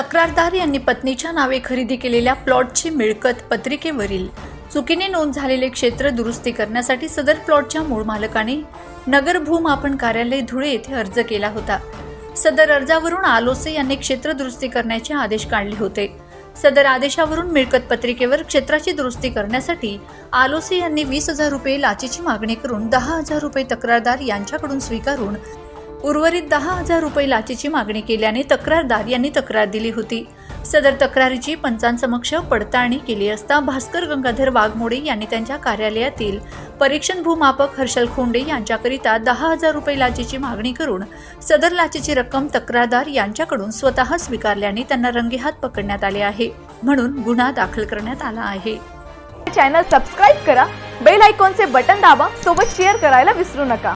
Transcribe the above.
तक्रारदार यांनी पत्नीच्या नावे खरेदी केलेल्या प्लॉटची मिळकत पत्रिकेवरील चुकीने नोंद झालेले क्षेत्र दुरुस्ती करण्यासाठी सदर प्लॉटच्या मूळ मालकाने नगर भूमापन कार्यालय धुळे येथे अर्ज केला होता. सदर अर्जावरून आलोसे यांनी क्षेत्र दुरुस्ती करण्याचे आदेश काढले होते. सदर आदेशावरून मिळकत पत्रिकेवर क्षेत्राची दुरुस्ती करण्यासाठी आलोसे यांनी वीस हजार रुपये लाचेची मागणी करून दहा हजार रुपये तक्रारदार यांच्याकडून स्वीकारून उर्वरित दहा हजार रुपये लाचेची मागणी केल्याने तक्रारदार यांनी तक्रार दिली होती. सदर तक्रारीची पंचांसमक्ष पडताळणी केली असता भास्कर गंगाधर वाघमोडे यांनी त्यांच्या कार्यालयातील परीक्षण भूमापक हर्षल खोंडे यांच्याकरिता दहा हजार रुपये लाचेची मागणी करून सदर लाचेची रक्कम तक्रारदार यांच्याकडून स्वतः स्वीकारल्याने त्यांना रंगेहात पकडण्यात आले आहे. म्हणून गुन्हा दाखल करण्यात आला आहे. चॅनल सबस्क्राईब करा बेल आयकॉनचे बटन दाबा सोबत शेअर करायला विसरू नका.